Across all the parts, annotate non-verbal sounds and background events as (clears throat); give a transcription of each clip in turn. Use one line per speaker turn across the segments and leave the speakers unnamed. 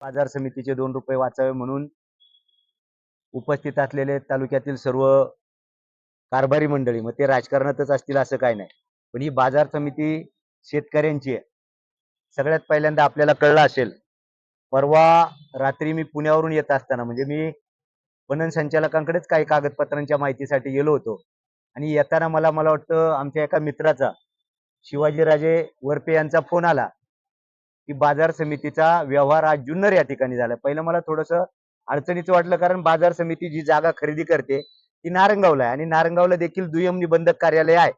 बाजार समितीचे दोन रुपये वाचावे म्हणून उपस्थित असलेले तालुक्यातील सर्व कारभारी मंडळी मग ते राजकारणातच असतील असं काय नाही. पण ही बाजार समिती शेतकऱ्यांची आहे. सगळ्यात पहिल्यांदा आपल्याला कळलं असेल परवा रात्री मी पुण्यावरून येत असताना म्हणजे मी पणन संचालकांकडेच काही कागदपत्रांच्या माहितीसाठी गेलो होतो. आणि येताना मला मला वाटतं आमच्या एका मित्राचा शिवाजीराजे वरपे यांचा फोन आला. की बाजार समितीचा व्यवहार आज जुन्नर या ठिकाणी झाला. पहिलं मला थोडस अडचणीचं वाटलं कारण बाजार समिती जी जागा खरेदी करते ती नारंगावला आहे. आणि नारंगावला देखील दुय्यम निबंधक कार्यालय आहे.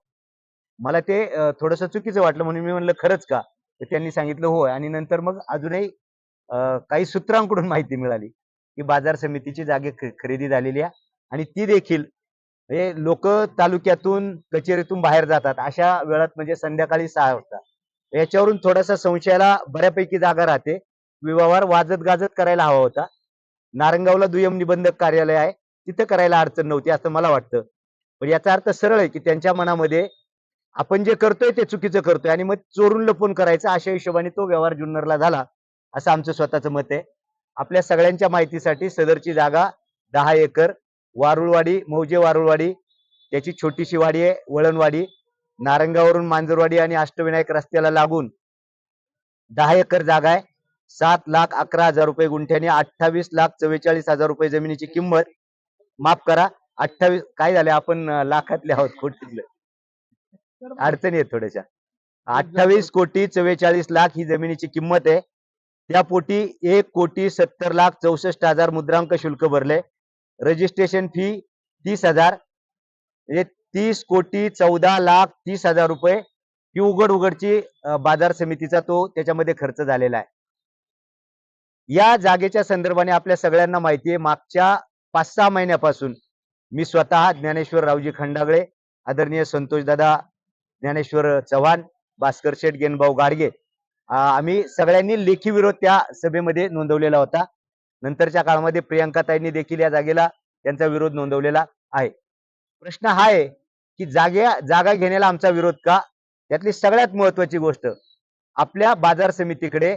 मला ते थोडस चुकीचं वाटलं म्हणून मी म्हणलं खरंच का? तर त्यांनी सांगितलं होय आणि नंतर मग अजूनही काही सूत्रांकडून माहिती मिळाली की बाजार समितीची जागे खरेदी झालेली आहे. आणि ती देखील हे लोक तालुक्यातून कचेरीतून बाहेर जातात. अशा वेळात म्हणजे संध्याकाळी सहा वाजता. याच्यावरून थोडासा संशयाला बऱ्यापैकी जागा राहते. व्यवहार वाजत गाजत करायला हवा होता. नारंगावला दुय्यम निबंधक कार्यालय आहे. तिथं करायला अडचण नव्हती असं मला वाटतं. पण याचा अर्थ सरळ आहे की त्यांच्या मनामध्ये आपण जे करतोय ते चुकीचं करतोय आणि मग चोरून लपून करायचं. अशा हिशोबाने तो व्यवहार जुन्नरला झाला असं आमचं स्वतःचं मत आहे. आपल्या सगळ्यांच्या माहितीसाठी सदरची जागा दहा एकर वारुळवाडी मौजे वारुळवाडी त्याची छोटीशी वाडी आहे वळणवाडी. नारंगावरून मांजरवाडी आणि अष्टविनायक रस्त्याला लागून दहा एकर जागा आहे. सात लाख अकरा हजार रुपये गुंठ्याने अठ्ठावीस लाख चव्वेचाळीस हजार रुपये जमिनीची किंमत. माफ करा अठ्ठावीस काय झाले आपण लाखातले आहोत कोटीतले अडचणी आहेत थोड्याशा. अठ्ठावीस कोटी चव्वेचाळीस लाख ही जमिनीची किंमत आहे. त्या पोटी एक कोटी सत्तर लाख चौसष्ट हजार मुद्रांक शुल्क भरले रजिस्ट्रेशन फी तीस हजार. तीस कोटी चौदा लाख तीस हजार रुपये ही उघड उघडची बाजार समितीचा तो त्याच्यामध्ये खर्च झालेला आहे. या जागेच्या संदर्भाने आपल्या सगळ्यांना माहिती आहे मागच्या पाच सहा महिन्यापासून मी स्वतः ज्ञानेश्वर रावजी खंडागळे आदरणीय संतोषदादा ज्ञानेश्वर चव्हाण भास्कर शेठ गेनभाऊ गाडगे आम्ही सगळ्यांनी लेखी विरोध त्या सभेमध्ये नोंदवलेला होता. नंतरच्या काळामध्ये प्रियंकाताईंनी देखील या जागेला त्यांचा विरोध नोंदवलेला आहे. प्रश्न हा आहे की जागे जागा घेण्याला आमचा विरोध का? त्यातली सगळ्यात महत्वाची गोष्ट आपल्या बाजार समितीकडे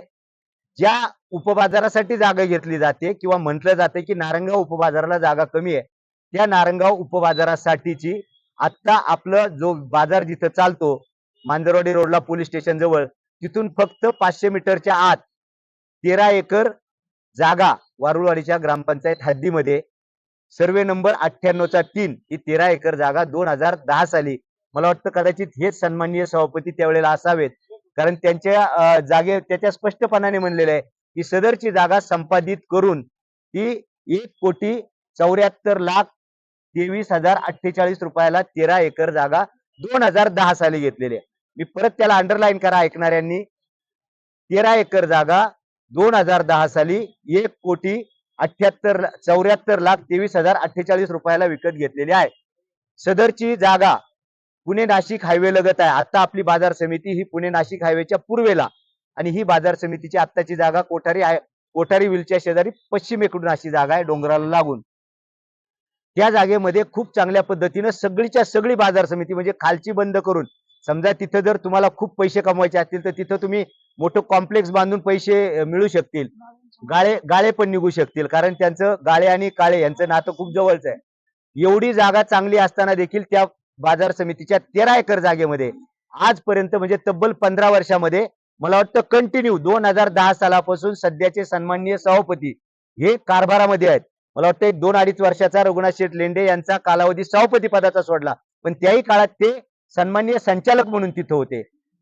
ज्या उपबाजारासाठी जागा घेतली जाते किंवा म्हटलं जाते की नारंगाव उपबाजाराला जागा कमी आहे त्या नारंगाव उपबाजारासाठीची आत्ता आपलं जो बाजार जिथं चालतो मांजरवाडी रोडला पोलीस स्टेशन जवळ तिथून फक्त पाचशे मीटरच्या आत तेरा एकर जागा वारुळवाडीच्या ग्रामपंचायत हद्दीमध्ये सर्वे नंबर अठ्ठ्याण्णवचा तीन ही तेरा एकर जागा दोन हजार दहा साली. मला वाटतं कदाचित हेच सन्माननीय सभापती त्यावेळेला असावेत. कारण त्यांच्या जागे त्याच्या स्पष्टपणाने म्हणलेलं आहे की सदरची जागा संपादित करून ती एक कोटी चौऱ्याहत्तर लाख तेवीस हजार अठ्ठेचाळीस रुपयाला तेरा एकर जागा दोन हजार दहा साली घेतलेली आहे. मी परत त्याला अंडरलाईन करा ऐकणाऱ्यांनी. तेरा एकर जागा दोन हजार दहा साली एक कोटी अठ्याहत्तर चौऱ्याहत्तर लाख तेवीस हजार अठ्ठेचाळीस रुपयाला विकत घेतलेली आहे. सदरची जागा पुणे नाशिक हायवे लगत आहे. आता आपली बाजार समिती ही पुणे नाशिक हायवेच्या पूर्वेला आणि ही बाजार समितीची आत्ताची जागा कोठारी आहे. कोठारी विलच्या शेजारी पश्चिमेकडून अशी जागा आहे डोंगराला लागून. त्या जागेमध्ये खूप चांगल्या पद्धतीनं सगळीच्या सगळी बाजार समिती म्हणजे खालची बंद करून समजा तिथं जर तुम्हाला खूप पैसे कमवायचे असतील तर तिथं तुम्ही मोठं कॉम्प्लेक्स बांधून पैसे मिळू शकतील. गाळे गाळे पण निघू शकतील. कारण त्यांचं गाळे आणि काळे यांचं नातं खूप जवळच आहे. एवढी जागा चांगली असताना देखील त्या बाजार समितीच्या तेरा एकर जागेमध्ये आजपर्यंत म्हणजे तब्बल पंधरा वर्षामध्ये मला वाटतं कंटिन्यू दोन हजार दहा सालापासून सध्याचे सन्माननीय सभापती हे कारभारामध्ये आहेत. मला वाटतं दोन अडीच वर्षाचा रघुनाथ शेठ लेंडे यांचा कालावधी सभापती पदाचा सोडला. पण त्याही काळात ते सन्माननीय संचालक म्हणून तिथं होते.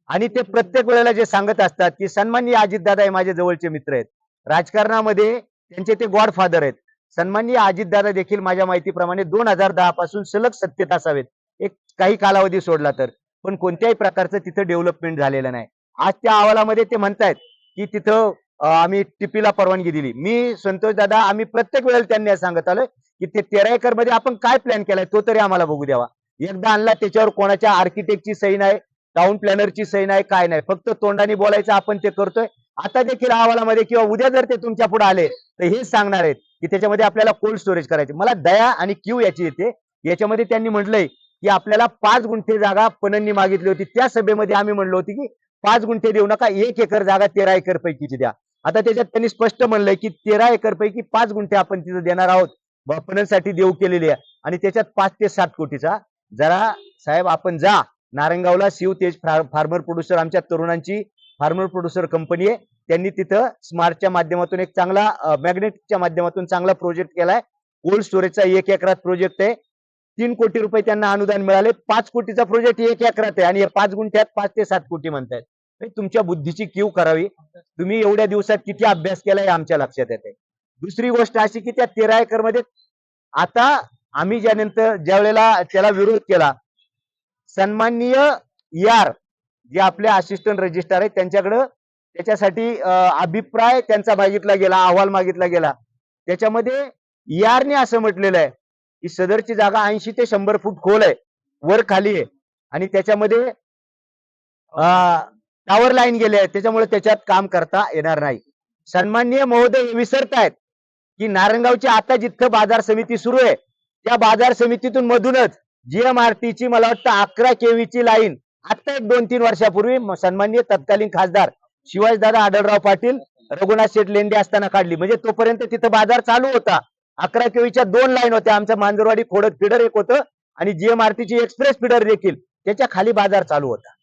आणि ते प्रत्येक वेळेला जे सांगत असतात की सन्माननीय अजितदादा हे माझे जवळचे मित्र आहेत. राजकारणामध्ये त्यांचे ते गॉडफादर आहेत. सन्माननीय अजितदादा देखील माझ्या माहितीप्रमाणे दोन हजार दहा पासून सलग सत्तेत असावेत. एक काही कालावधी सोडला तर. पण कोणत्याही प्रकारचं तिथं डेव्हलपमेंट झालेलं नाही. आज त्या अहवालामध्ये ते म्हणतायत की तिथं आम्ही टिपीला परवानगी दिली. मी संतोष दादा आम्ही प्रत्येक वेळेला त्यांनी सांगत आलोय की ते तेरा एकरमध्ये आपण काय प्लॅन केलाय तो तरी आम्हाला बघू द्यावा. एकदा आणला त्याच्यावर कोणाच्या आर्किटेक्टची सही नाही टाउन प्लॅनरची सही नाही काय नाही. फक्त तोंडाने बोलायचं आपण ते करतोय. आता देखील अहवालामध्ये किंवा उद्या जर ते तुमच्यापुढे आले तर हेच सांगणार आहेत की त्याच्यामध्ये आपल्याला कोल्ड स्टोरेज करायचे. मला दया आणि क्यू याची येते. याच्यामध्ये त्यांनी म्हटलंय की आपल्याला पाच गुंठे जागा पणननी मागितली होती. त्या सभेमध्ये आम्ही म्हणलो होती की पाच गुंठे देऊ नका एक एकर जागा तेरा एकर पैकीची द्या. आता त्याच्यात त्यांनी स्पष्ट म्हणलंय की तेरा एकर पैकी पाच गुंठे आपण तिथं देणार आहोत. पणनसाठी देऊ केलेली आहे. आणि त्याच्यात पाच ते सात कोटीचा. जरा साहेब आपण जा. नारंगावला शिव तेज फार्मर प्रोड्युसर आमच्या तरुणांची फार्मर प्रोड्युसर कंपनी आहे. त्यांनी तिथं स्मार्टच्या माध्यमातून एक चांगला मॅग्नेटिकच्या माध्यमातून चांगला प्रोजेक्ट केलाय. कोल्ड स्टोरेजचा एक एकरात प्रोजेक्ट आहे. तीन कोटी रुपये त्यांना अनुदान मिळाले. पाच कोटीचा प्रोजेक्ट एक एकरात आहे आणि हे पाच गुंठ्यात पाच ते सात कोटी म्हणतायत. तुमच्या बुद्धीची कीव करावी. तुम्ही एवढ्या दिवसात किती अभ्यास केला हे आमच्या लक्षात येते दुसरी गोष्ट अशी की त्या तेरा एकरमध्ये आता आम्ही ज्यानंतर ज्या वेळेला त्याला विरोध केला सन्माननीय यार जे आपले असिस्टंट रजिस्ट्रार आहेत त्यांच्याकडं त्याच्यासाठी अभिप्राय त्यांचा मागितला गेला अहवाल मागितला गेला. त्याच्यामध्ये यारने असं म्हटलेलं आहे की सदरची जागा ऐंशी ते शंभर फूट खोल आहे वर खाली आहे. आणि त्याच्यामध्ये टावर लाईन गेले आहे त्याच्यामुळे त्याच्यात काम करता येणार नाही. सन्माननीय महोदय हे विसरतायत की नारायणगावची आता जितकं बाजार समिती सुरू आहे त्या बाजार समितीतून मधूनच जीएमआरटीची मला वाटतं अकरा केवीची लाईन आता एक दोन तीन वर्षापूर्वी सन्माननीय तत्कालीन खासदार शिवाजीदादा आढळराव पाटील रघुनाथ शेठ लेंडे असताना काढली. म्हणजे तोपर्यंत तिथं बाजार चालू होता. अकरा केवीच्या दोन लाईन होत्या. आमच्या मांजरवाडी खोडत फिडर एक होतं आणि जीएमआरटीची एक्सप्रेस फिडर देखील. त्याच्याखाली बाजार चालू होता.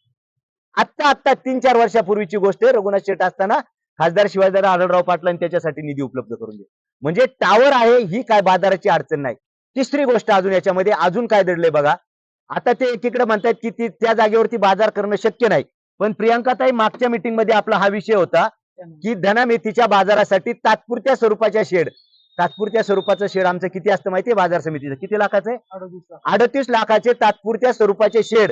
आत्ता आत्ता तीन चार वर्षापूर्वीची गोष्ट आहे. रघुनाथ शेठ असताना खासदार शिवाजीदादा आढळराव पाटलांनी त्याच्यासाठी निधी उपलब्ध करून दिला. म्हणजे टावर आहे ही काय बाजाराची अडचण नाही. तिसरी गोष्ट अजून याच्यामध्ये अजून काय दडलंय बघा. आता ते एकीकडे म्हणतात की ती त्या जागेवरती बाजार करणं शक्य नाही. पण प्रियांकाताई मागच्या मीटिंगमध्ये आपला हा विषय होता की धनामेथीच्या बाजारासाठी तात्पुरत्या स्वरूपाच्या शेड तात्पुरत्या स्वरूपाचं शेड आमचं किती असतं माहितीये बाजार समितीचं? किती लाखाचं आहे? अडतीस लाखाचे तात्पुरत्या स्वरूपाचे शेड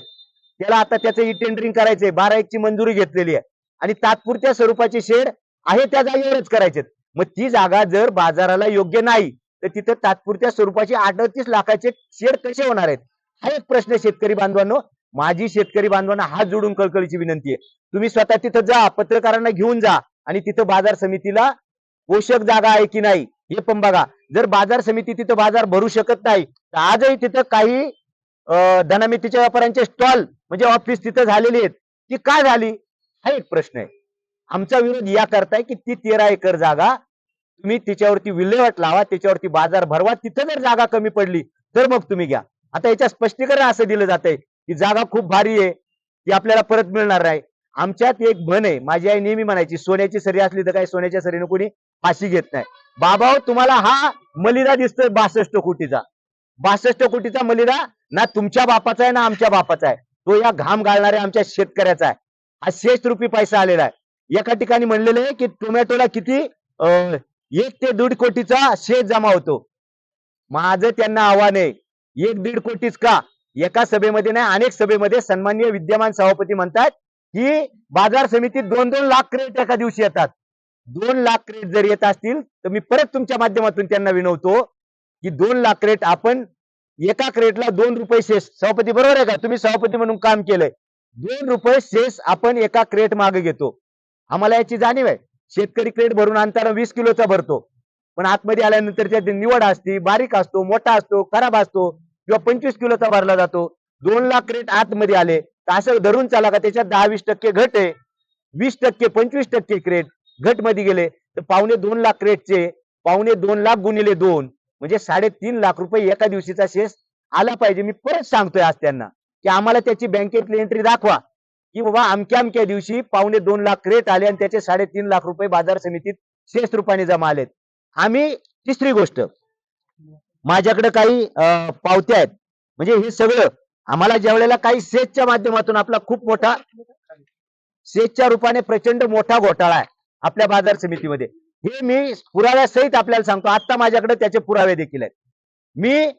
त्याला आता त्याचं ई टेंडरिंग करायचंय. बारा एकची मंजुरी घेतलेली आहे. आणि तात्पुरत्या स्वरूपाचे शेड आहे त्या जागेवरच करायचे मग ती जागा जर बाजाराला योग्य नाही तर तिथं तात्पुरत्या स्वरूपाचे अडतीस लाखाचे शेड कसे होणार आहेत? हा एक प्रश्न शेतकरी बांधवांनो. माझी शेतकरी बांधवांना हात जोडून कळकळीची विनंती आहे. तुम्ही स्वतः तिथं जा पत्रकारांना घेऊन जा आणि तिथं बाजार समितीला पोषक जागा आहे की नाही हे पण बघा. जर बाजार समिती तिथं बाजार भरू शकत नाही तर आजही तिथं काही धनामितीच्या व्यापाऱ्यांचे स्टॉल म्हणजे ऑफिस तिथं झालेली आहेत. ती का झाली? हा एक प्रश्न आहे. आमचा विरोध या करताय की ती तेरा एकर जागा तुम्ही तिच्यावरती विल्हेवाट लावा त्याच्यावरती बाजार भरवा तिथं जर जागा कमी पडली तर मग तुम्ही घ्या. आता याच्या स्पष्टीकरण असं दिलं जातंय. ही जागा खूप भारी आहे ती आपल्याला परत मिळणार नाही. आमच्यात एक म्हण आहे माझी आई नेहमी म्हणायची सोन्याची सरी असली तर काय सोन्याच्या सरीनं कोणी फाशी घेत नाही. बाबा हो, तुम्हाला हा मलिदा दिसतोय बासष्ट कोटीचा. बासष्ट कोटीचा मलिदा ना तुमच्या बापाचा आहे ना आमच्या बापाचा आहे. तो या घाम गाळणाऱ्या आमच्या शेतकऱ्याचा आहे. हा शेष रुपी पैसा आलेला आहे. एका ठिकाणी म्हणलेलं आहे की टोमॅटोला किती अं, एक ते दीड कोटीचा शेत जमा होतो. माझं त्यांना आव्हान आहे एक दीड कोटीच का? एका सभेमध्ये नाही अनेक सभेमध्ये सन्मान्य विद्यमान सभापती म्हणतात की बाजार समितीत दोन दोन लाख क्रेट एका दिवशी येतात. दोन लाख क्रेट जर येत असतील तर मी परत तुमच्या माध्यमातून त्यांना विनवतो की दोन लाख क्रेट आपण एका क्रेटला दोन रुपये शेष सभापती बरोबर आहे का? तुम्ही सभापती म्हणून काम केलंय. दोन रुपये शेष आपण एका क्रेट मागे घेतो. आम्हाला याची जाणीव आहे. शेतकरी क्रेट भरून आणताना वीस किलोचा भरतो. पण आतमध्ये आल्यानंतर त्याची निवड असते बारीक असतो मोठा असतो खराब असतो. किंवा पंचवीस किलोचा भरला जातो. दोन लाख क्रेट आतमध्ये आले. तर असं धरून चाला का त्याच्यात दहा वीस टक्के घट आहे. वीस टक्के पंचवीस टक्के क्रेट घटमध्ये गेले. तर पावणे दोन लाख क्रेटचे पावणे दोन लाख गुणिले दोन. म्हणजे साडेतीन लाख रुपये एका दिवशीचा शेष आला पाहिजे. मी परत सांगतोय आज त्यांना की आम्हाला त्याची बँकेतली एंट्री दाखवा. की बाबा अमक्या अमक्या दिवशी पावणे दोन लाख क्रेट आले आणि त्याचे साडेतीन लाख रुपये बाजार समितीत शेष रुपयाने जमा आलेत. आम्ही तिसरी गोष्ट माझ्याकडे काही अं, पावत्या आहेत. म्हणजे हे सगळं आम्हाला ज्या वेळेला काही सेजच्या माध्यमातून आपला खूप मोठा सेजच्या रूपाने प्रचंड मोठा घोटाळा आहे आपल्या बाजार समितीमध्ये. हे मी पुराव्यासहित आपल्याला सांगतो. आता माझ्याकडे त्याचे पुरावे देखील आहेत. मी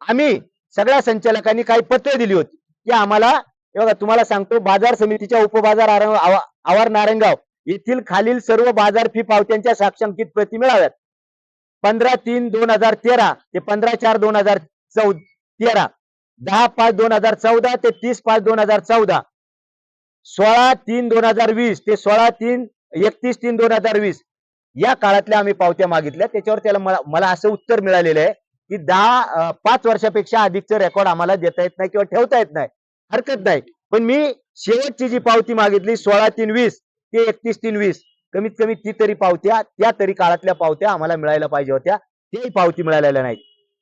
आम्ही सगळ्या संचालकांनी काही पत्र दिली होती. की आम्हाला बघा तुम्हाला सांगतो बाजार समितीच्या उपबाजार आवार नारायणगाव येथील खालील सर्व बाजार फी पावत्यांच्या साक्षांकित प्रती मिळाव्यात. पंधरा तीन दोन हजार तेरा ते पंधरा चार दोन हजार चौ तेरा. दहा पाच दोन हजार चौदा ते तीस पाच दोन हजार चौदा. सोळा तीन दोन हजार वीस ते सोळा तीन एकतीस तीन दोन हजार वीस. या काळातल्या आम्ही पावत्या मागितल्या. त्याच्यावर त्याला मला मला असं उत्तर मिळालेलं आहे की दहा पाच वर्षापेक्षा अधिकचं रेकॉर्ड आम्हाला देता येत नाही किंवा ठेवता येत नाही. हरकत नाही. पण मी शेवटची जी पावती मागितली सोळा तीन वीस ते एकतीस तीन वीस. कमीत कमी ती तरी पावत्या त्या तरी काळातल्या पावत्या आम्हाला मिळायला पाहिजे होत्या. तेही पावती मिळालेल्या नाहीत.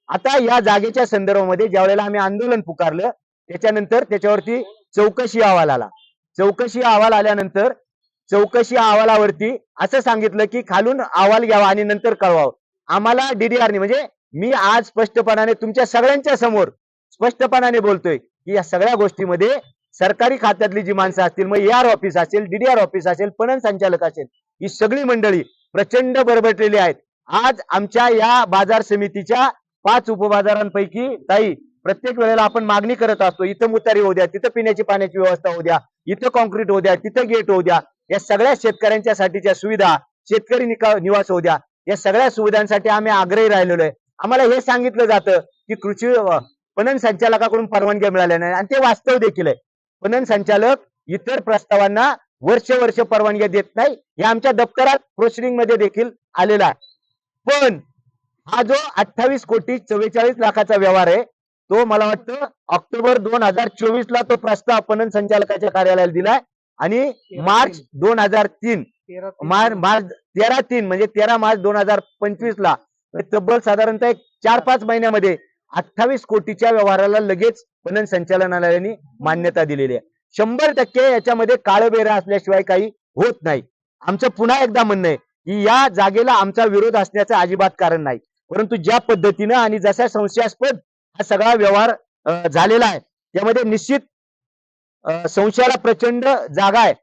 आता या जागेच्या संदर्भामध्ये ज्या वेळेला आम्ही आंदोलन पुकारलं त्याच्यानंतर त्याच्यावरती चौकशी अहवाल आला. चौकशी अहवाल आल्यानंतर चौकशी अहवालावरती असं सांगितलं की खालून अहवाल घ्यावा आणि नंतर कळवावं. आम्हाला डीडीआरने म्हणजे मी आज स्पष्टपणाने तुमच्या सगळ्यांच्या समोर स्पष्टपणाने बोलतोय की या सगळ्या गोष्टीमध्ये सरकारी खात्यातली जी माणसं असतील मग ए आर ऑफिस असेल डीडीआर ऑफिस असेल पणन संचालक असेल ही सगळी मंडळी प्रचंड बरबटलेली आहेत. आज आमच्या या बाजार समितीच्या पाच उपबाजारांपैकी ताई प्रत्येक वेळेला आपण मागणी करत असतो इथं मुतारी होऊ द्या तिथं पिण्याची पाण्याची व्यवस्था होऊ द्या इथं कॉन्क्रीट होऊ द्या तिथं गेट होऊ द्या या सगळ्या शेतकऱ्यांच्या साठीच्या सुविधा शेतकरी निका- निवास होऊ द्या या सगळ्या सुविधांसाठी आम्ही आग्रही राहिलेलो आहे. आम्हाला हे सांगितलं जातं की कृषी पणन संचालकाकडून परवानग्या मिळाल्या नाही आणि ते वास्तव देखील आहे. पणन संचालक इतर प्रस्तावांना वर्ष वर्ष परवानग्या देत नाही. हे आमच्या दप्तरात प्रोसिडिंगमध्ये देखील आलेला आहे. पण हा जो अठ्ठावीस कोटी चव्वेचाळीस लाखाचा व्यवहार आहे तो मला वाटतं ऑक्टोबर दोन हजार चोवीस ला तो प्रस्ताव पणन संचालकाच्या कार्यालयाला दिलाय. आणि मार्च दोन हजार तीन. मार्च मार्च तेरा तीन म्हणजे तेरा मार्च दोन हजार पंचवीस ला तब्बल साधारणतः एक चार पाच महिन्यामध्ये अठ्ठावीस कोटीच्या व्यवहाराला लगेच पणन संचालनालयाने मान्यता दिलेली आहे. शंभर टक्के याच्यामध्ये काळबेरा असल्याशिवाय काही होत नाही. आमचं पुन्हा एकदा म्हणणं आहे की या जागेला आमचा विरोध असण्याचं अजिबात कारण नाही. परंतु ज्या पद्धतीनं आणि जशा संशयास्पद हा सगळा व्यवहार झालेला आहे त्यामध्ये निश्चित संशयाला प्रचंड जागा आहे.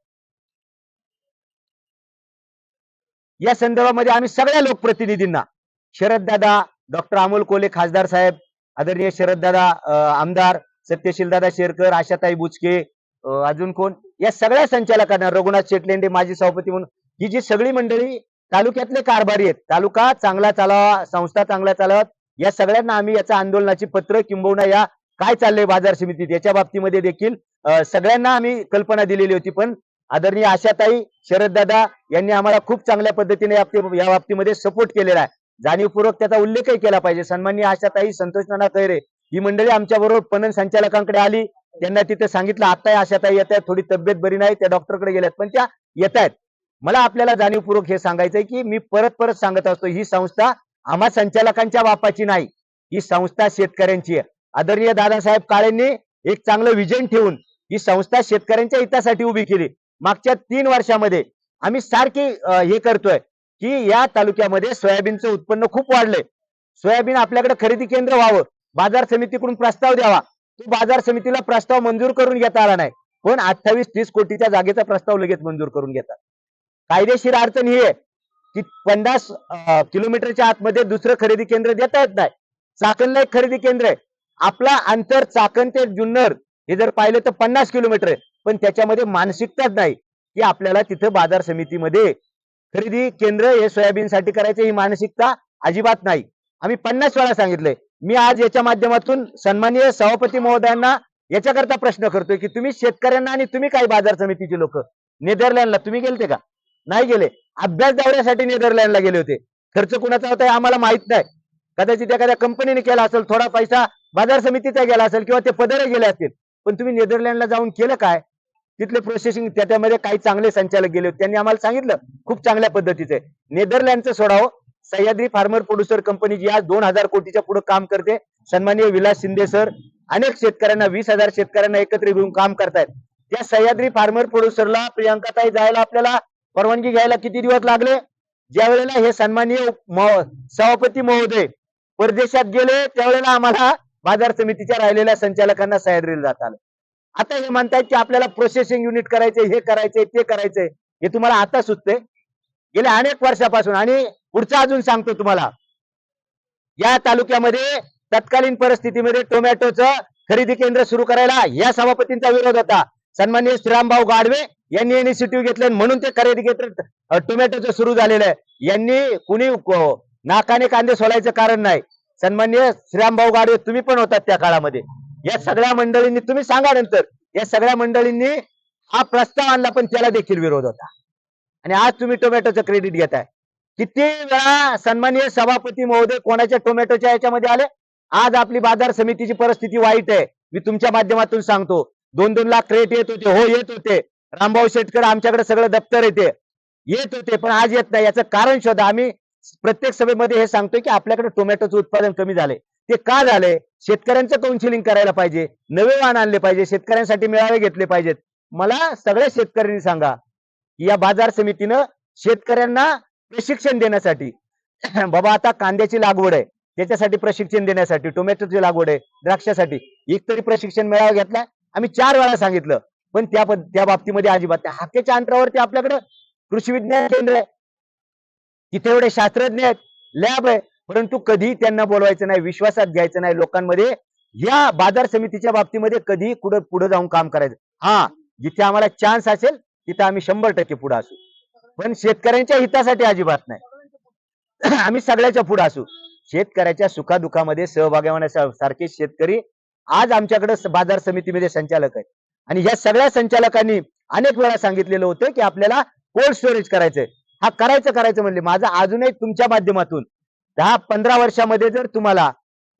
या संदर्भामध्ये आम्ही सगळ्या लोकप्रतिनिधींना शरद दादा डॉक्टर अमोल कोले खासदार साहेब आदरणीय शरद दादा आमदार सत्यशील दादा शेरकर आशाताई बुचके अजून कोण? या सगळ्या संचालकांना रघुनाथ शेटलेंडे माजी सभापती म्हणून. ही जी सगळी मंडळी तालुक्यातले कारभारी आहेत. तालुका चांगला चालावा संस्था चांगल्या चालाव्यात या सगळ्यांना आम्ही याचा आंदोलनाची पत्र किंबहुना या काय चाललंय बाजार समितीत याच्या बाबतीमध्ये देखील सगळ्यांना आम्ही कल्पना दिलेली होती. पण आदरणीय आशाताई शरददादा यांनी आम्हाला खूप चांगल्या पद्धतीने या या बाबतीमध्ये सपोर्ट केलेला आहे. जाणीवपूर्वक त्याचा उल्लेखही केला पाहिजे. सन्माननीय आशाताई संतोष नाना कैरे ही मंडळी आमच्या बरोबर पणन संचालकांकडे आली. त्यांना तिथे सांगितलं आता आशाताई येत आहेत थोडी तब्येत बरी नाही त्या डॉक्टरकडे गेल्यात. पण त्या येत आहेत मला आपल्याला जाणीवपूर्वक हे सांगायचंय की मी परत परत सांगत असतो ही संस्था आम्हा संचालकांच्या बापाची नाही. ही संस्था शेतकऱ्यांची आहे. आदरणीय दादासाहेब काळेंनी एक चांगलं विजन ठेवून ही संस्था शेतकऱ्यांच्या हितासाठी उभी केली. मागच्या तीन वर्षामध्ये आम्ही सारखी हे करतोय की या तालुक्यामध्ये सोयाबीनचं उत्पन्न खूप वाढलंय. सोयाबीन आपल्याकडे खरेदी केंद्र व्हावं बाजार समितीकडून प्रस्ताव द्यावा. तो बाजार समितीला प्रस्ताव मंजूर करून घेता आला नाही. पण अठ्ठावीस तीस कोटीच्या जागेचा प्रस्ताव लगेच मंजूर करून घेतात. कायदेशीर अडचण ही आहे की पन्नास किलोमीटरच्या आतमध्ये दुसरं खरेदी केंद्र देता येत नाही. चाकणला एक खरेदी केंद्र आहे. आपला अंतर चाकण ते जुन्नर हे जर पाहिलं तर पन्नास किलोमीटर आहे. पण त्याच्यामध्ये मानसिकताच नाही की आपल्याला तिथं बाजार समितीमध्ये खरेदी केंद्र हे सोयाबीनसाठी करायचे ही मानसिकता अजिबात नाही. आम्ही पन्नास वेळा सांगितलंय. मी आज याच्या माध्यमातून सन्माननीय सभापती महोदयांना याच्याकरता प्रश्न करतोय की तुम्ही शेतकऱ्यांना आणि तुम्ही काय बाजार समितीचे लोक नेदरलँडला तुम्ही गेलते का? नाही गेले. अभ्यास दौऱ्यासाठी नेदरलँडला गेले होते. खर्च कुणाचा होता हे आम्हाला माहीत नाही. कदाचित एखाद्या कंपनीने केला असेल थोडा पैसा बाजार समितीचा गेला असेल किंवा ते पदरे गेले असतील. पण तुम्ही नेदरलँडला जाऊन केलं काय? तिथले प्रोसेसिंग त्याच्यामध्ये काही चांगले संचालक गेले होते. त्यांनी आम्हाला सांगितलं खूप चांगल्या पद्धतीचे. नेदरलँडचं सोडावं. सह्याद्री फार्मर प्रोड्युसर कंपनी जी आज दोन हजार कोटीच्या पुढे काम करते. सन्माननीय विलास शिंदे सर अनेक शेतकऱ्यांना वीस हजार शेतकऱ्यांना एकत्र घेऊन काम करतायत. त्या सह्याद्री फार्मर प्रोड्युसरला प्रियांकाताई जायला आपल्याला परवानगी घ्यायला किती दिवस लागले? ज्या वेळेला हे सन्माननीय सभापती महोदय परदेशात गेले त्यावेळेला आम्हाला बाजार समितीच्या राहिलेल्या संचालकांना सह्याद्रीला जात आलं. आता हे म्हणतायत की आपल्याला प्रोसेसिंग युनिट करायचे हे करायचे ते करायचंय. हे तुम्हाला आता सुचते गेल्या अनेक वर्षापासून आणि पुढचं अजून सांगतो तुम्हाला. या तालुक्यामध्ये तत्कालीन परिस्थितीमध्ये टोमॅटोचं खरेदी केंद्र सुरू करायला या सभापतींचा विरोध होता. सन्मान्य श्रीरामभाऊ गाडवे यांनी इनिशिएटिव्ह घेतले म्हणून ते खरेदी केंद्र टोमॅटोचं सुरू झालेलं आहे. यांनी कुणी नाकाने कांदे सोलायचं कारण नाही. सन्मान्य श्रीरामभाऊ गाडवे तुम्ही पण होतात त्या काळामध्ये. या सगळ्या मंडळींनी तुम्ही सांगा नंतर या सगळ्या मंडळींनी हा प्रस्ताव आणला पण त्याला देखील विरोध होता. आणि आज तुम्ही टोमॅटोचं क्रेडिट घेताय. किती वेळा सन्माननीय सभापती महोदय कोणाच्या टोमॅटोच्या याच्यामध्ये आले? आज आपली बाजार समितीची परिस्थिती वाईट आहे. मी तुमच्या माध्यमातून सांगतो. दोन दोन लाख क्रेट येत होते. हो येत होते. रामभाऊ शेटकर आमच्याकडे सगळं दप्तर येते. येत होते पण आज येत नाही. याचं कारण शोधा. आम्ही प्रत्येक सभेमध्ये हे सांगतोय की आपल्याकडे टोमॅटोचं उत्पादन कमी झालंय. ते का झालंय? शेतकऱ्यांचं काउन्सिलिंग करायला पाहिजे. नवे वाण आणले पाहिजे. शेतकऱ्यांसाठी मेळावे घेतले पाहिजेत. मला सगळ्या शेतकऱ्यांनी सांगा. या बाजार समितीनं शेतकऱ्यांना प्रशिक्षण देण्यासाठी. (clears throat) बाबा आता कांद्याची लागवड आहे. त्याच्यासाठी प्रशिक्षण देण्यासाठी टोमॅटोची लागवड आहे द्राक्षासाठी. एक तरी प्रशिक्षण मेळावा घेतला. आम्ही चार वेळा सांगितलं. पण त्या त्या बाबतीमध्ये अजिबात नाही. हाकेच्या अंतरावरती आपल्याकडे कृषी विज्ञान केंद्र आहे. तिथे एवढे शास्त्रज्ञ आहेत लॅब आहे. परंतु कधी त्यांना बोलवायचं नाही विश्वासात घ्यायचं नाही लोकांमध्ये. या बाजार समितीच्या बाबतीमध्ये कधी कुठं पुढे जाऊन काम करायचं. हा जिथे आम्हाला चान्स असेल तिथं आम्ही शंभर टक्के पुढे असू. पण शेतकऱ्यांच्या हितासाठी अजिबात नाही. (clears throat) आम्ही सगळ्याच्या पुढे असू. शेतकऱ्याच्या सुखादुखामध्ये सहभागी होण्यासारखे शेतकरी आज आमच्याकडे बाजार समितीमध्ये संचालक आहेत. आणि या सगळ्या संचालकांनी अनेक वेळा सांगितलेलं होतं की आपल्याला कोल्ड स्टोरेज करायचंय. हा करायचं करायचं म्हणले. माझं अजूनही तुमच्या माध्यमातून दहा पंधरा वर्षामध्ये जर तुम्हाला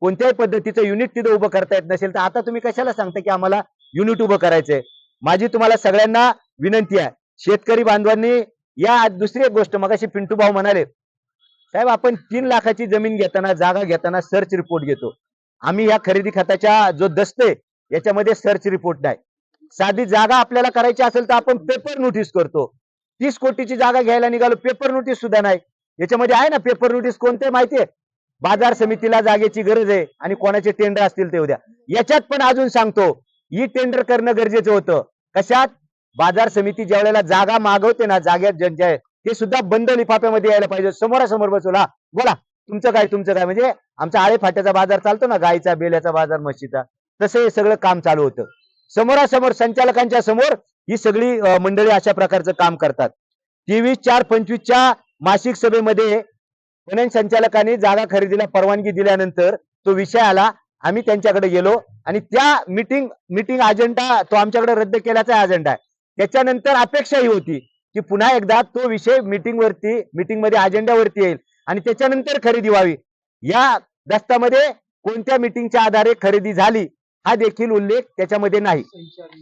कोणत्याही पद्धतीचं युनिट तिथं उभं करता येत नसेल तर आता तुम्ही कशाला सांगता की आम्हाला युनिट उभं करायचंय? माझी तुम्हाला सगळ्यांना विनंती आहे. शेतकरी बांधवांनी या दुसरी एक गोष्ट मगाशी पिंटू भाऊ म्हणाले साहेब आपण तीन लाखाची जमीन घेताना जागा घेताना सर्च रिपोर्ट घेतो. आम्ही या खरेदी खताच्या जो दस्त आहे याच्यामध्ये सर्च रिपोर्ट नाही. साधी जागा आपल्याला करायची असेल तर आपण पेपर नोटीस करतो. तीस कोटीची जागा घ्यायला निघालो पेपर नोटीस सुद्धा नाही. याच्यामध्ये आहे ना पेपर नोटीस कोणते माहितीये बाजार समितीला जागेची गरज आहे आणि कोणाचे टेंडर असतील ते उद्या. याच्यात पण अजून सांगतो ई टेंडर करणं गरजेचं होतं. कशात? बाजार समिती ज्या वेळेला जागा मागवते ना जाग्यात ज्यांचे आहेत ते सुद्धा बंद लिफाफ्यामध्ये यायला पाहिजे. समोरासमोर बसवला बोला तुमचं काय तुमचं काय? म्हणजे आमचा आळे फाट्याचा बाजार चालतो ना गायचा बेल्याचा बाजार म्हशीचा. तसं हे सगळं काम चालू होतं. समोरासमोर संचालकांच्या समोर ही सगळी मंडळी अशा प्रकारचं काम करतात. तेवीस चार पंचवीसच्या मासिक सभेमध्ये पणन संचालकांनी जागा खरेदीला परवानगी दिल्यानंतर तो विषय आला. आम्ही त्यांच्याकडे गेलो आणि त्या मिटिंग मिटिंग अजेंडा तो आमच्याकडे रद्द केल्याचा अजेंडा आहे. त्याच्यानंतर अपेक्षा ही होती की पुन्हा एकदा तो विषय मीटिंग वरती अजेंड्यावरती येईल. आणि त्याच्यानंतर खरेदी व्हावी. या दस्तामध्ये कोणत्या मीटिंगच्या आधारे खरेदी झाली हा देखील उल्लेख त्याच्यामध्ये नाही.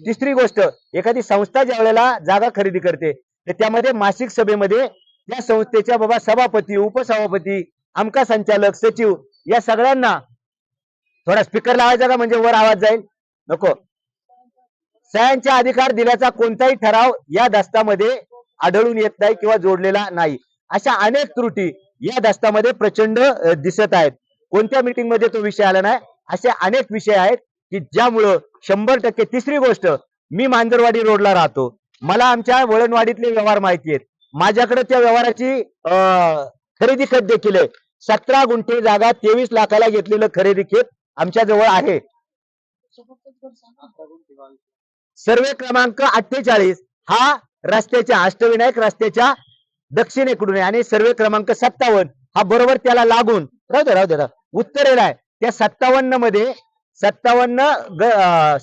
तिसरी गोष्ट एखादी संस्था ज्या वेळेला जागा खरेदी करते तर त्यामध्ये मासिक सभेमध्ये त्या संस्थेच्या बाबा सभापती उपसभापती आमका संचालक सचिव या सगळ्यांना थोडा स्पीकर लावायचा का? म्हणजे वर आवाज जाईल. नको. सह्यांचे अधिकार दिल्याचा कोणताही ठराव या दस्तामध्ये आढळून येत नाही किंवा जोडलेला नाही. अशा अनेक त्रुटी या दस्तामध्ये प्रचंड दिसत आहेत. कोणत्या मीटिंगमध्ये तो विषय आला नाही? असे अनेक विषय आहेत की ज्यामुळं शंभर टक्के तिसरी गोष्ट मी मांजरवाडी रोडला राहतो. मला आमच्या वळणवाडीतले व्यवहार माहिती आहेत. माझ्याकडे त्या व्यवहाराची खरेदी खत देखील आहे. सतरा गुंठे जागा तेवीस लाखाला घेतलेलं खरेदी खेत आमच्या जवळ आहे. सर्वे क्रमांक अठ्ठेचाळीस हा रस्त्याच्या अष्टविनायक रस्त्याच्या दक्षिणेकडून आहे. आणि सर्वे क्रमांक सत्तावन्न हा बरोबर त्याला लागून राहू दे राहू दे राहू उत्तरेला आहे. त्या सत्तावन्नमध्ये सत्तावन्न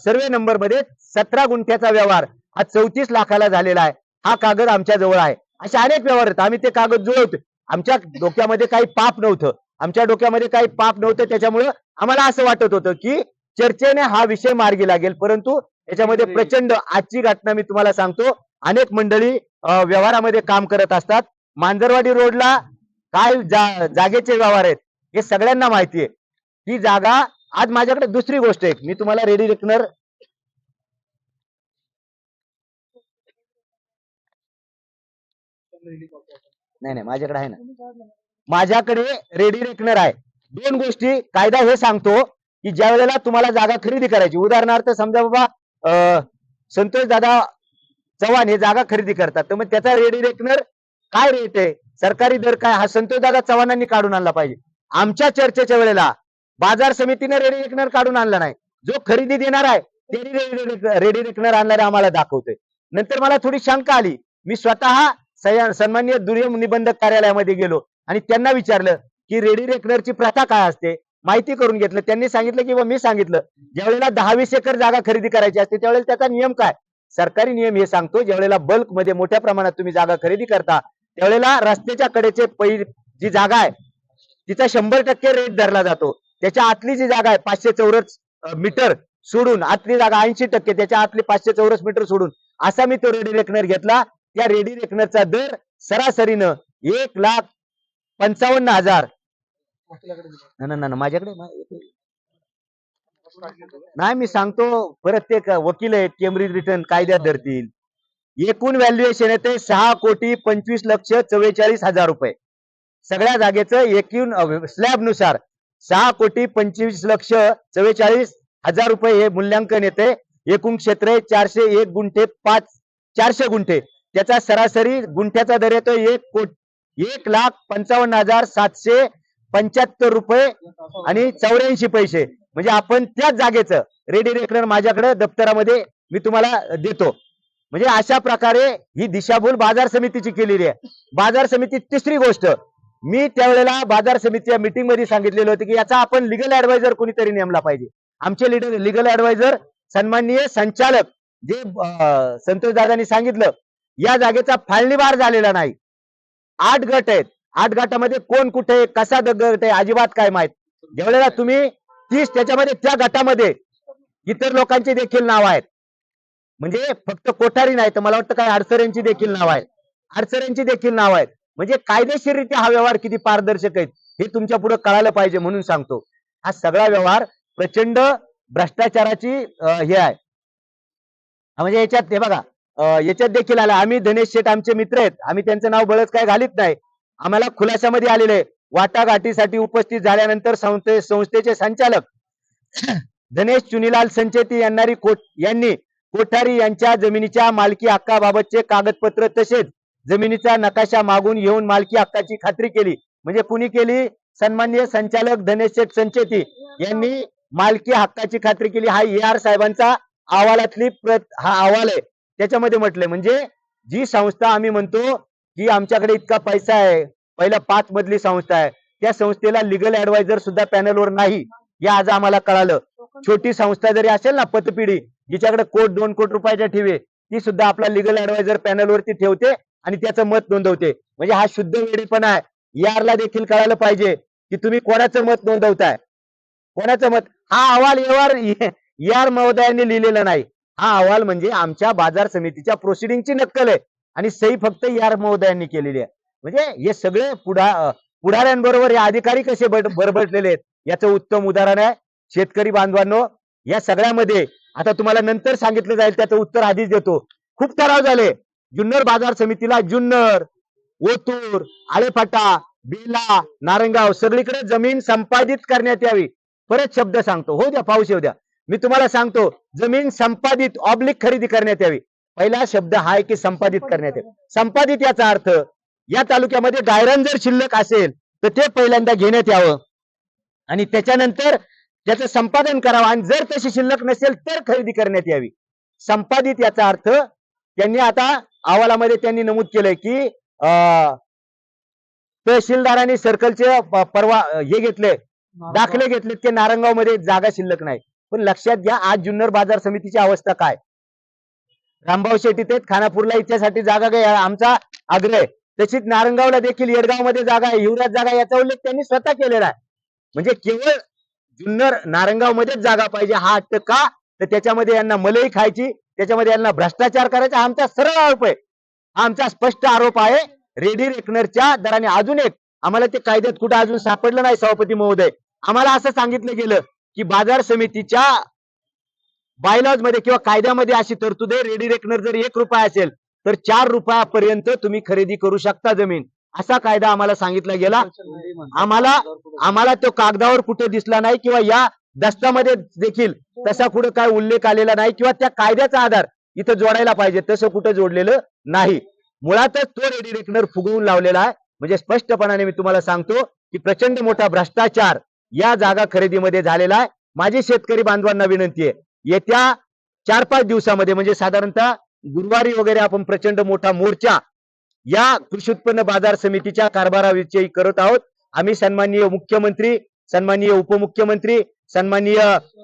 सर्वे नंबरमध्ये सतरा गुंठ्याचा व्यवहार हा चौतीस लाखाला झालेला आहे. हा कागद आमच्या जवळ आहे. असे अनेक व्यवहार आहेत. आम्ही ते कागद जुळवतो. आमच्या डोक्यामध्ये काही पाप नव्हतं. आमच्या डोक्यामध्ये काही पाप नव्हतं. त्याच्यामुळं आम्हाला असं वाटत होतं की चर्चेने हा विषय मार्गी लागेल. परंतु याच्यामध्ये प्रचंड आजची घटना मी तुम्हाला सांगतो. अनेक मंडळी व्यवहारामध्ये काम करत असतात. मांजरवाडी रोडला काय जा- जागेचे व्यवहार आहेत हे सगळ्यांना माहिती आहे. ही जागा आज माझ्याकडे दुसरी गोष्ट आहे. मी तुम्हाला रेडी रेकनर नाही नाही माझ्याकडे आहे ना. माझ्याकडे रेडी रेकनर आहे. दोन गोष्टी कायदा हे सांगतो की ज्या वेळेला तुम्हाला जागा खरेदी करायची उदाहरणार्थ समजा बाबा संतोष दादा चव्हाण हे जागा खरेदी करतात. तर मग त्याचा रेडी रेकनर काय रेट आहे? सरकारी दर काय? हा संतोष दादा चव्हाणांनी काढून आणला पाहिजे. आमच्या चर्चेच्या वेळेला बाजार समितीने रेडी रेकनर काढून आणला नाही. जो खरेदी देणार आहे त्यांनी रेडी रेडी रेकनर आणणारे आम्हाला दाखवतोय. नंतर मला थोडी शंका आली. मी स्वतः सन्मान्य दुर्यम निबंधक कार्यालयामध्ये गेलो आणि त्यांना विचारलं की रेडी रेकनरची प्रथा काय असते? माहिती करून घेतलं. त्यांनी सांगितलं की मी सांगितलं ज्यावेळेला दहा वीस एकर जागा खरेदी करायची असते त्यावेळेला त्याचा नियम काय? सरकारी नियम हे सांगतो ज्यावेळेला बल्कमध्ये मोठ्या प्रमाणात तुम्ही जागा खरेदी करता त्यावेळेला रस्त्याच्या कडेचे पै जी जागा आहे तिचा शंभर टक्के रेट धरला जातो. त्याच्या आतली जी जागा आहे पाचशे चौरस मीटर सोडून आतली जागा ऐंशी टक्के त्याच्या आतली पाचशे चौरस मीटर सोडून असा मी तो रेडी रेकनर घेतला. त्या रेडी रेकनरचा दर सरासरीनं एक लाख पंचावन्न हजार ना ना, ना ना, माझ्याकडे मा- नाही मी सांगतो परत ते क- वकील आहेत केम्ब्रिज रिटर्न कायद्यात धरतील. एकूण व्हॅल्युएशन येते सहा कोटी पंचवीस लक्ष चव्वेचाळीस हजार रुपये. सगळ्या जागेचं एकूण स्लॅबनुसार सहा कोटी पंचवीस लक्ष चव्वेचाळीस हजार रुपये हे मूल्यांकन येते. एकूण क्षेत्र आहे चारशे एक गुंठे पाच चारशे गुंठे. त्याचा सरासरी गुंठ्याचा दर येतो एक कोट एक लाख पंचावन्न हजार सातशे पंच्याहत्तर रुपये आणि चौऱ्याऐंशी पैसे. म्हणजे आपण त्याच जागेचं रेडी रेकनर माझ्याकडे दप्तरामध्ये मी तुम्हाला देतो. म्हणजे अशा प्रकारे ही दिशाभूल बाजार समितीची केलेली आहे. बाजार समिती तिसरी गोष्ट मी त्यावेळेला बाजार समितीच्या मिटिंगमध्ये सांगितलेलं होतं की याचा आपण लिगल ऍडवायझर कोणीतरी नेमला पाहिजे. आमचे लिडर लिगल ऍडवायझर सन्माननीय संचालक जे संतोष दादांनी सांगितलं या जागेचा फाळणीभार झालेला नाही. आठ गट आहेत. आठ गटामध्ये कोण कुठे कसा गट आहे अजिबात काय माहीत. ज्यावेळेला तुम्ही तीस त्याच्यामध्ये त्या गटामध्ये इतर लोकांचे देखील नाव आहेत. म्हणजे फक्त कोठारी नाही तर मला वाटतं काय अडसऱ्यांची देखील नाव आहेत. अडसऱ्यांची देखील नाव आहेत. म्हणजे कायदेशीररित्या हा व्यवहार किती पारदर्शक आहेत हे तुमच्यापुढे कळायला पाहिजे म्हणून सांगतो. हा सगळा व्यवहार प्रचंड भ्रष्टाचाराची हे आहे. हा म्हणजे याच्यात हे बघा याच्यात देखील आला. आम्ही धनेश शेठ आमचे मित्र आहेत. आम्ही त्यांचं नाव बळच काय घालीत नाही. आम्हाला खुलाशामध्ये आलेले वाटाघाटीसाठी उपस्थित झाल्यानंतर संस्थे संस्थेचे संचालक (coughs) धनेश चुनीलाल संचेती यांनारी कोट यांनी कोठारी यांच्या जमिनीच्या मालकी हक्काबाबतचे कागदपत्र तसेच जमिनीचा नकाशा मागून घेऊन मालकी हक्काची खात्री केली. म्हणजे कुणी केली? सन्माननीय संचालक धनेश शेठ संचेती यांनी मालकी हक्काची खात्री केली. हा ए आर साहेबांचा अहवालातली प्रत हा अहवाल आहे. त्याच्यामध्ये म्हटलंय म्हणजे जी संस्था आम्ही म्हणतो की आमच्याकडे इतका पैसा आहे पहिला पाच मधली संस्था आहे त्या संस्थेला लिगल ऍडवायझर सुद्धा पॅनलवर नाही हे आज आम्हाला कळालं. छोटी संस्था जरी असेल ना पतपिढी जिच्याकडे कोट दोन कोट रुपयाच्या ठेवे ती सुद्धा आपला लिगल ऍडवायझर पॅनलवरती ठेवते आणि त्याचं मत नोंदवते. म्हणजे हा शुद्ध वेळीपणा आहे. यारला देखील कळायला पाहिजे की तुम्ही कोणाचं मत नोंदवताय. कोणाचं मत? हा अहवाल यावर यार महोदयांनी लिहिलेला नाही. हा अहवाल म्हणजे आमच्या बाजार समितीच्या प्रोसिडिंगची नक्कल आहे. आणि सही फक्त यार महोदयांनी केलेली आहे. म्हणजे हे सगळे पुढा पुढाऱ्यांबरोबर हे अधिकारी कसे बट- बरबटलेले आहेत? याचं उत्तम उदाहरण आहे. शेतकरी बांधवांनो या सगळ्यामध्ये आता तुम्हाला नंतर सांगितलं जाईल त्याचं उत्तर आधीच देतो. खूप ठराव झाले. जुन्नर बाजार समितीला जुन्नर ओतूर आळेफाटा बेला नारंगाव सगळीकडे जमीन संपादित करण्यात यावी. परत शब्द सांगतो. हो द्या पाऊस येऊ द्या. मी तुम्हाला सांगतो जमीन संपादित ऑब्लिक खरेदी करण्यात यावी. पहिला शब्द हा आहे की संपादित करण्यात यावी संपादित याचा अर्थ या तालुक्यामध्ये गायरान जर शिल्लक असेल तर ते पहिल्यांदा घेण्यात यावं. आणि त्याच्यानंतर त्याचं संपादन करावं. आणि जर तशी शिल्लक नसेल तर खरेदी करण्यात यावी. संपादित याचा अर्थ त्यांनी आता अहवालामध्ये त्यांनी नमूद केलंय की अं, तहसीलदारांनी सर्कलचे परवा हे घेतले दाखले घेतलेत की नारंगावमध्ये जागा शिल्लक नाही. पण लक्षात घ्या आज जुन्नर बाजार समितीची अवस्था काय? रामभाऊ शेट्टी तेच खानापूरला इच्छासाठी जागा घ्या. आमचा आग्रह. आहे तशीच नारंगावला देखील येडगावमध्ये जागा आहे. युवराज जागा याचा उल्लेख त्यांनी स्वतः केलेला आहे. म्हणजे केवळ जुन्नर नारंगाव मध्येच जागा पाहिजे हा हट्ट का? तर त्याच्यामध्ये यांना मलई खायची त्याच्यामध्ये यांना भ्रष्टाचार करायचा हा आमचा सरळ आरोप आहे. हा आमचा स्पष्ट आरोप आहे. रेडी रेकनरच्या दराने अजून एक आम्हाला ते कायद्यात कुठं अजून सापडलं नाही सभापती महोदय. आम्हाला असं सांगितलं गेलं की बाजार समितीच्या बायलॉजमध्ये किंवा कायद्यामध्ये अशी तरतूद आहे रेडी रेकनर जर एक रुपया असेल तर चार रुपयापर्यंत तुम्ही खरेदी करू शकता जमीन. असा कायदा आम्हाला सांगितला गेला. आम्हाला आम्हाला तो कागदावर कुठे दिसला नाही किंवा या दस्तामध्ये देखील तसा कुठे काय उल्लेख आलेला नाही किंवा त्या कायद्याचा आधार इथं जोडायला पाहिजे तसं कुठं जोडलेलं नाही. मुळातच तो रेडी रेकनर फुगवून लावलेला आहे. म्हणजे स्पष्टपणाने मी तुम्हाला सांगतो की प्रचंड मोठा भ्रष्टाचार या जागा खरेदीमध्ये झालेला आहे. माझी शेतकरी बांधवांना विनंती आहे येत्या चार पाच दिवसामध्ये म्हणजे साधारणतः गुरुवारी वगैरे आपण प्रचंड मोठा मोर्चा या कृषी उत्पन्न बाजार समितीच्या कारभाराविषयी करत आहोत. आम्ही सन्माननीय मुख्यमंत्री सन्माननीय उपमुख्यमंत्री सन्माननीय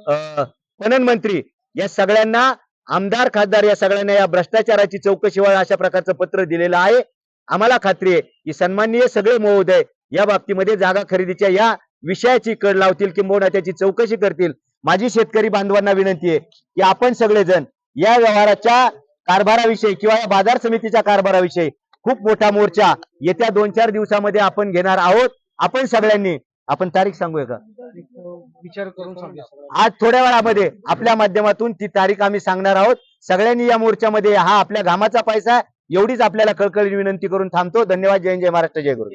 पणन मंत्री या सगळ्यांना आमदार खासदार या सगळ्यांना या भ्रष्टाचाराची चौकशी व्हावी अशा प्रकारचं पत्र दिलेलं आहे. आम्हाला खात्री आहे की सन्माननीय सगळे महोदय या बाबतीमध्ये जागा खरेदीच्या या विषयाची कड लावतील किंबहुना त्याची चौकशी करतील माझी शेतकरी बांधवांना विनंती आहे की आपण सगळेजण या व्यवहाराच्या कारभाराविषयी किंवा या बाजार समितीच्या कारभाराविषयी खूप मोठा मोर्चा येत्या दोन चार दिवसामध्ये आपण घेणार आहोत. आपण सगळ्यांनी आपण तारीख सांगूया का?
विचार करून सांगू
आज थोड्या वेळामध्ये आपल्या माध्यमातून ती तारीख आम्ही सांगणार आहोत. सगळ्यांनी या मोर्चामध्ये हा आपल्या घामाचा पैसा आहे. एवढीच आपल्याला कळकळी विनंती करून थांबतो. धन्यवाद. जय जय महाराष्ट्र जय गुरु.